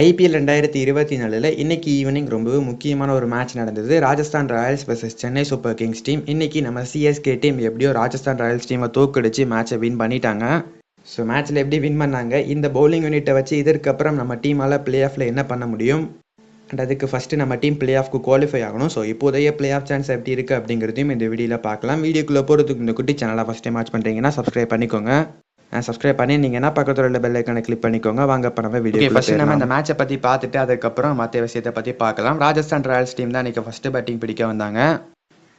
IPL ரெண்டாயிரத்தி இருபத்தி நாலில் இன்னைக்கு ஈவினிங் ரொம்பவே முக்கியமான ஒரு மேட்ச் நடந்தது. Rajasthan Royals versus Chennai Super Kings team இன்னைக்கு நம்ம சிஎஸ்கே டீம் எப்படியோ ராஜஸ்தான் ராயல்ஸ் டீமை தோக்கடிச்சு மேட்சை வின் பண்ணிட்டாங்க. ஸோ மேட்ச்சில் எப்படி வின் பண்ணாங்க? இந்த பவுலிங் யூனிட்டை வச்சு இதற்கப்புறம் நம்ம டீமால் பிளே ஆஃபில் என்ன பண்ண முடியும்? அண்ட் அதுக்கு ஃபஸ்ட்டு நம்ம டீம் பிளே ஆஃப்க்கு குவாலிஃபை ஆகணும். ஸோ இப்போதைய பிளே ஆஃப் சான்ஸ் எப்படி இருக்குது அப்படிங்கிறதையும் இந்த வீடியோவில் பார்க்கலாம். வீடியோக்குள்ளே போகிறதுக்கு இந்த குட்டி சேனலை ஃபஸ்ட் டைம் வாட்ச் பண்ணுறீங்கன்னா சப்ஸ்கிரைப் பண்ணிக்கோங்க. சப்ஸ்கிரைப் பண்ணி நீங்கள் என்ன பக்கத்தில் உள்ள பெல் ஐக்கனை கிளிக் பண்ணிக்கோங்க. வாங்க இப்போ நம்ம வீடியோ ஃபஸ்ட்டு நம்ம இந்த மேட்சை பற்றி பார்த்துட்டு அதுக்கப்புறம் மற்ற விஷயத்தை பற்றி பார்க்கலாம். ராஜஸ்தான் ராயல்ஸ் டீம் தான் இன்றைக்கி ஃபஸ்ட்டு பேட்டிங் பிடிக்க வந்தாங்க.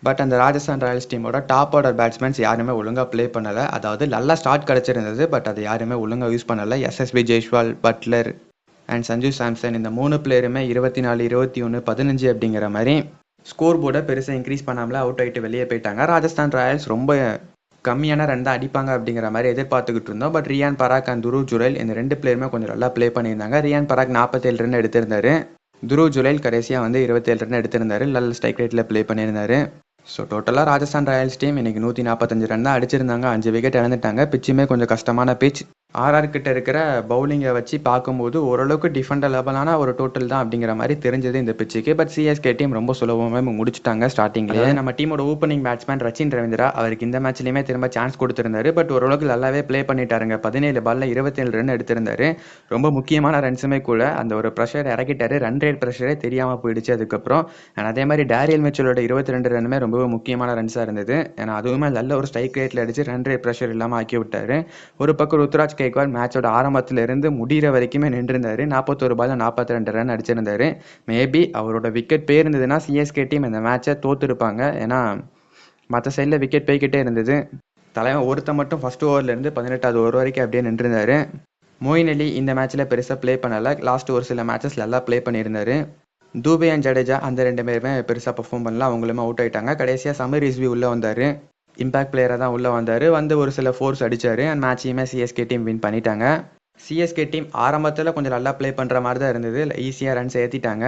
பட் அந்த ராஜஸ்தான் ராயல்ஸ் டீமோட டாப் ஆர்டர் பேட்ஸ்மேன்ஸ் யாருமே ஒழுங்காக ப்ளே பண்ணலை. அதாவது நல்லா ஸ்டார்ட் கிடச்சிருந்தது பட் அதை யாருமே ஒழுங்காக யூஸ் பண்ணலை. எஸ்எஸ்பி ஜெய்ஸ்வால் பட்லர் அண்ட் சஞ்சு சாம்சன் இந்த மூணு பிளேயருமே இருபத்தி நாலு இருபத்தி ஒன்று பதினஞ்சு அப்படிங்கிற மாதிரி ஸ்கோர் போர்டை பெருசாக இன்க்ரீஸ் பண்ணாமலே அவுட் ஆகிட்டு வெளியே போயிட்டாங்க. ராஜஸ்தான் ராயல்ஸ் ரொம்ப கம்மியான ரன் தான் அடிப்பாங்க அப்படிங்கிற மாதிரி எதிர்பார்த்துக்கிட்டு இருந்தோம். பட் ரியான் பராக் அண்ட் துருவ் ஜுரேல் இந்த ரெண்டு பிளேயருமே கொஞ்சம் நல்லா ப்ளே பண்ணியிருந்தாங்க. ரியான் பராக் நாற்பத்தேழு ரன் எடுத்திருந்தாரு. துருவ் ஜுரைல் கடைசியாக வந்து இருபத்தேழு ரன் எடுத்திருந்தாரு. நல்ல ஸ்ட்ரைக் ரேட்டில் ப்ளே பண்ணியிருந்தாரு. ஸோ டோட்டலாக ராஜஸ்தான் ராயல்ஸ் டீம் இன்னைக்கு நூற்றி நாற்பத்தஞ்சு ரன் தான் அடிச்சிருந்தாங்க. அஞ்சு விக்கெட் இழந்துட்டாங்க. பிச்சுமே கொஞ்சம் கஷ்டமான பிச் ஆர்ஆர் கிட்ட இருக்கிற பவுலிங்கை வச்சு பார்க்கும்போது ஓரளவுக்கு டிஃபெண்ட் லெவலான ஒரு டோட்டல் தான் அப்படிங்கிற மாதிரி தெரிஞ்சது இந்த பிச்சுக்கு பட் சிஎஸ்கே டீம் ரொம்ப சுலபமாக முடிச்சுட்டாங்க ஸ்டார்டிங்லேயே நம்ம டீமோட ஓப்பனிங் பேட்ஸ்மேன் ரச்சின் ரவீந்திரா அவருக்கு இந்த மேட்ச்லையுமே திரும்ப சான்ஸ் கொடுத்திருந்தாரு. பட் ஓரளவுக்கு நல்லாவே ப்ளே பண்ணிட்டாருங்க. பதினேழு பால்ல இருபத்தேழு ரன் எடுத்திருந்தாரு. ரொம்ப முக்கியமான ரன்ஸுமே கூட அந்த ஒரு ப்ரெஷர் இறக்கிட்டாரு. ரன் ரேட் ப்ரெஷரே தெரியாமல் போயிடுச்சு அதுக்கப்புறம். அதே மாதிரி டேரியல் மிச்சலோட இருபத்தி ரெண்டு ரன்னுமே ரொம்பவே முக்கியமான ரன்ஸாக இருந்தது. ஏன்னா அதுவுமே நல்ல ஒரு ஸ்ட்ரைக் ரேட்டில் அடிச்சு ரன் ரேட் ப்ரெஷர் இல்லாமல் ஆக்கி விட்டாரு. ஒரு பக்கம் ருத்ராஜ் கேக்வால் மேட்சோட ஆரம்பத்திலிருந்து முடிகிற வரைக்குமே நின்றுருந்தாரு. நாற்பத்தொரு பால் நாற்பத்தி ரெண்டு ரன் அடிச்சிருந்தாரு. மேபி அவரோட விக்கெட் போயிருந்ததுன்னா சிஎஸ்கே டீம் இந்த மேட்சை தோத்துருப்பாங்க. ஏன்னா மற்ற சைடில் விக்கெட் போய்கிட்டே இருந்தது. தலைவன் ஒருத்தன் மட்டும் ஃபர்ஸ்ட் ஓவர்லேருந்து பதினெட்டாவது ஓவர் வரைக்கும் அப்படியே நின்றுருந்தாரு. மோயின் அலி இந்த மேட்ச்சில் பெருசாக ப்ளே பண்ணலை. லாஸ்ட் ஒரு சில மேட்சஸ் நல்லா ப்ளே பண்ணியிருந்தாரு. தூபே அண்ட் ஜடேஜா அந்த ரெண்டு பேருமே பெருசாக பெர்ஃபார்ம் பண்ணல. அவங்களுமே அவுட் ஆயிட்டாங்க. கடைசியாக சமர் ரிஸ்வி உள்ளே வந்தார். இம்பாக்ட் பிளேயராக தான் உள்ளே வந்தார். வந்து ஒரு சில ஃபோர்ஸ் அடித்தார் அண்ட் மேட்சையுமே சிஎஸ்கே டீம் வின் பண்ணிட்டாங்க. சிஎஸ்கே டீம் ஆரம்பத்தில் கொஞ்சம் நல்லா ப்ளே பண்ணுற மாதிரி தான் இருந்தது. ஈஸியாக ரன்ஸ் ஏற்றிட்டாங்க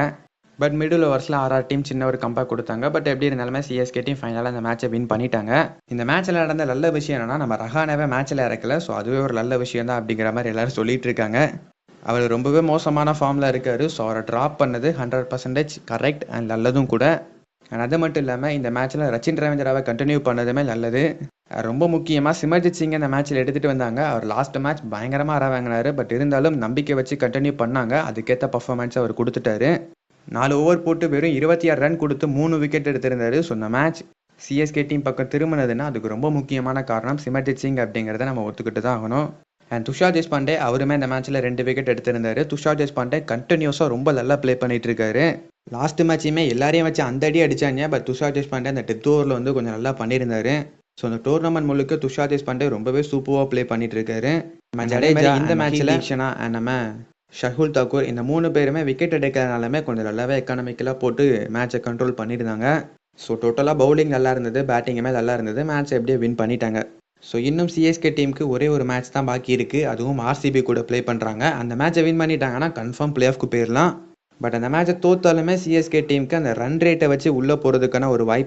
பட் மிடில் ஓவர்ஸில் ஆர்ஆர் டீம் சின்ன ஒரு கம்பேக் கொடுத்தாங்க. பட் எப்படி இருந்தாலுமே சிஎஸ்கே டீம் ஃபைனலாக அந்த மேட்சை வின் பண்ணிட்டாங்க. இந்த மேட்ச்சில் நடந்த நல்ல விஷயம் என்னன்னா நம்ம ரஹானவே மேட்ச்சில் இறக்கல. ஸோ அதுவே ஒரு நல்ல விஷயம் தான் அப்படிங்கிற மாதிரி எல்லாரும் சொல்லிட்டு இருக்காங்க. அவர் ரொம்பவே மோசமான ஃபார்மில் இருக்கார். ஸோ அவரை ட்ராப் பண்ணது ஹண்ட்ரட் பர்சன்டேஜ் கரெக்ட் அண்ட் நல்லதும் கூட. அண்ட் அது மட்டும் இல்லாமல் இந்த மேட்ச்சில் ரச்சின் ரவீந்திராவை கண்டினியூ பண்ணதுமே நல்லது. ரொம்ப முக்கியமாக சிமர்ஜித் சிங் இந்த மேட்ச்சில் எடுத்துகிட்டு வந்தாங்க. அவர் லாஸ்ட் மேட்ச் பயங்கரமாக அற வாங்கினாரு. பட் இருந்தாலும் நம்பிக்கை வச்சு கண்டினியூ பண்ணாங்க. அதுக்கேற்ற பர்ஃபார்மன்ஸ் அவர் கொடுத்துட்டாரு. நாலு ஓவர் போட்டு வெறும் இருபத்தி ஆறு ரன் கொடுத்து மூணு விக்கெட் எடுத்திருந்தாரு. ஸோ இந்த மேட்ச் சிஎஸ்கே டீம் பக்கம் திரும்பினதுன்னா அதுக்கு ரொம்ப முக்கியமான காரணம் சிமர்ஜித் சிங் அப்படிங்கிறத நம்ம ஒத்துக்கிட்டு தான் ஆகணும். அண்ட் துஷார் தேஷ்பாண்டே அவருமே இந்த மேட்ச்சில் ரெண்டு விக்கெட் எடுத்திருந்தாரு. துஷார் தேஷ்பாண்டே கண்டினியூஸாக ரொம்ப நல்லா ப்ளே பண்ணிட்டு இருக்காரு. லாஸ்ட் மேட்சுமே எல்லாரையும் வச்சு அந்த அடி அடிச்சாங்க பட் துஷார் தேஷ்பாண்டே அந்த டெத் ஓவரில் வந்து கொஞ்சம் நல்லா பண்ணியிருந்தாரு. ஸோ அந்த டோர்னமெண்ட் முழுக்க துஷார் தேஷ்பாண்டே ரொம்பவே சூப்பராக ப்ளே பண்ணிட்டு இருக்காரு ஜடேஜா இந்த மேட்ச்சில் அண்ட் நம்ம ஷஹுல் தாக்கூர் இந்த மூணு பேருமே விக்கெட் எடுக்கிறதுனாலுமே கொஞ்சம் நல்லாவே எக்கானமிக்கலாக போட்டு மேட்சை கண்ட்ரோல் பண்ணியிருந்தாங்க. ஸோ டோட்டலாக பவுலிங் நல்லா இருந்தது பேட்டிங்குமே நல்லா இருந்தது மேட்ச் எப்படியே வின் பண்ணிட்டாங்க. ஸோ இன்னும் சிஎஸ்கே டீமுக்கு ஒரே ஒரு மேட்ச் தான் பாக்கி இருக்குது அதுவும் ஆர்சிபி கூட ப்ளே பண்ணுறாங்க அந்த மேட்சை வின் பண்ணிட்டாங்கன்னா கன்ஃபார்ம் பிளே ஆஃப்க்கு போயிடலாம் பட் அந்த மேட்சை தோத்தாலுமே சிஎஸ்கே டீமுக்கு அந்த ரன் ரேட்டை வச்சு உள்ளே போகிறதுக்கான ஒரு வாய்ப்பு